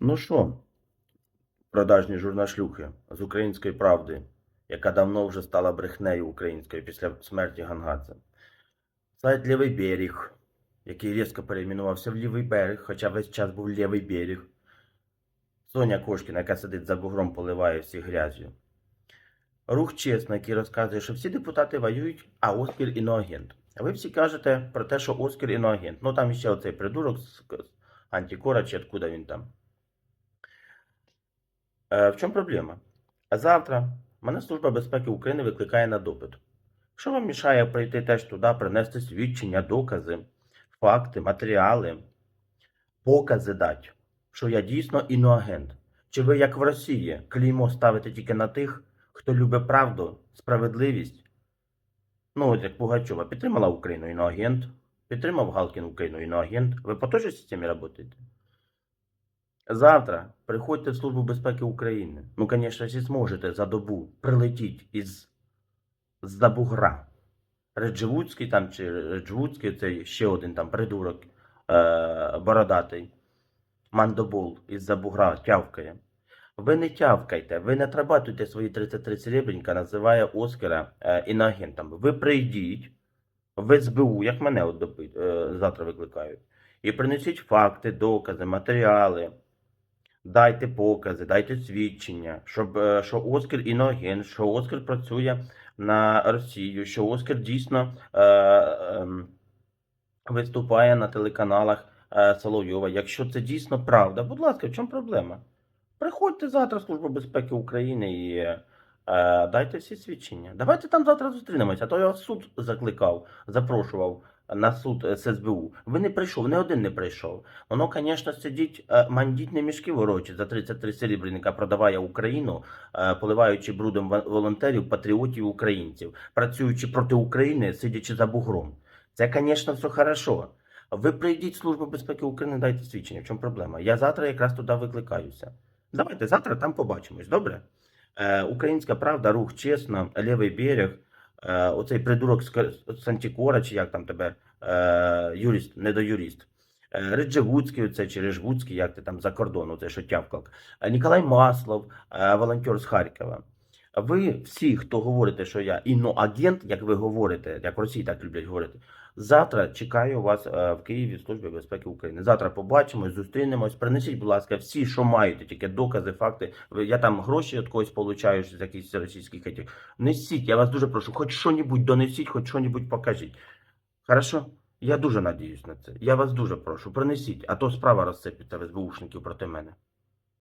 Ну що, продажні журнашлюхи з української правди, яка давно вже стала брехнею українською після смерті Гангадзе. Сайт Лівий берег, який різко перейменувався в Лівий берег, хоча весь час був Лівий берег. Соня Кошкіна, яка сидить за бугром, поливає всіх грязю. Рух чесно, який розказує, що всі депутати воюють, а Оскар іноагент. А ви всі кажете про те, що Оскар іноагент. Ну там ще оцей придурок з антикора чи откуда він там. Е, в чому проблема? А завтра мене Служба безпеки України викликає на допит. Що вам мішає прийти теж туди, принести свідчення, докази, факти, матеріали, покази дати, що я дійсно іноагент? Чи ви, як в Росії, клеймо ставите тільки на тих, хто любить правду, справедливість? Ну, от як Пугачова підтримала Україну іноагент, підтримав Галкін Україну іноагент. Ви по той же системі працюєте? Завтра приходьте в Службу безпеки України. Ну, звісно, якщо зможете за добу прилетіть із з бугра. Реджевудський там чи Реджвудський, це ще один там придурок е- бородатий. Мандобол із-за бугра тявкає. Ви не тявкайте, ви не трабатуйте свої 33 серебрянка, називає Оскара е, іноагентом. Ви прийдіть в СБУ, як мене от допит, е, завтра викликають, і принесіть факти, докази, матеріали. Дайте покази, дайте свідчення, щоб е, що Оскар іноагент, що Оскар працює на Росію, що Оскар дійсно е, ем, виступає на телеканалах е, Соловйова. Якщо це дійсно правда, будь ласка, в чому проблема? Приходьте завтра в Службу безпеки України і е, дайте всі свідчення. Давайте там завтра зустрінемося, а то я суд закликав, запрошував на суд е, СБУ. Ви не прийшов, не один не прийшов. Воно, звісно, сидіть е, мандітні мішки ворочить за 33 серебряника, продаває Україну, е, поливаючи брудом волонтерів, патріотів, українців, працюючи проти України, сидячи за бугром. Це, звісно, все хорошо. Ви прийдіть в Службу безпеки України, дайте свідчення. В чому проблема? Я завтра якраз туди викликаюся. Давайте завтра там побачимось, добре? Е, Українська правда, рух чесно, лівий берег, оцей придурок з, Антикора, чи як там тебе, юрист, недоюрист. Е, Реджевудський, оце, чи Режвудський, як ти там за кордону, це що тявкав. Е, Ніколай Маслов, е, волонтер з Харкова. Ви всі, хто говорите, що я іноагент, як ви говорите, як в Росії так люблять говорити, завтра чекаю вас е, в Києві в Службі безпеки України. Завтра побачимось, зустрінемось. Принесіть, будь ласка, всі, що маєте, тільки докази, факти. Я там гроші від когось получаю з якихось російських этих. Несіть, я вас дуже прошу, хоч що-небудь донесіть, хоч що-небудь покажіть. Хорошо? Я дуже надіюсь на це. Я вас дуже прошу, принесіть, а то справа розсипеться в СБУшників проти мене.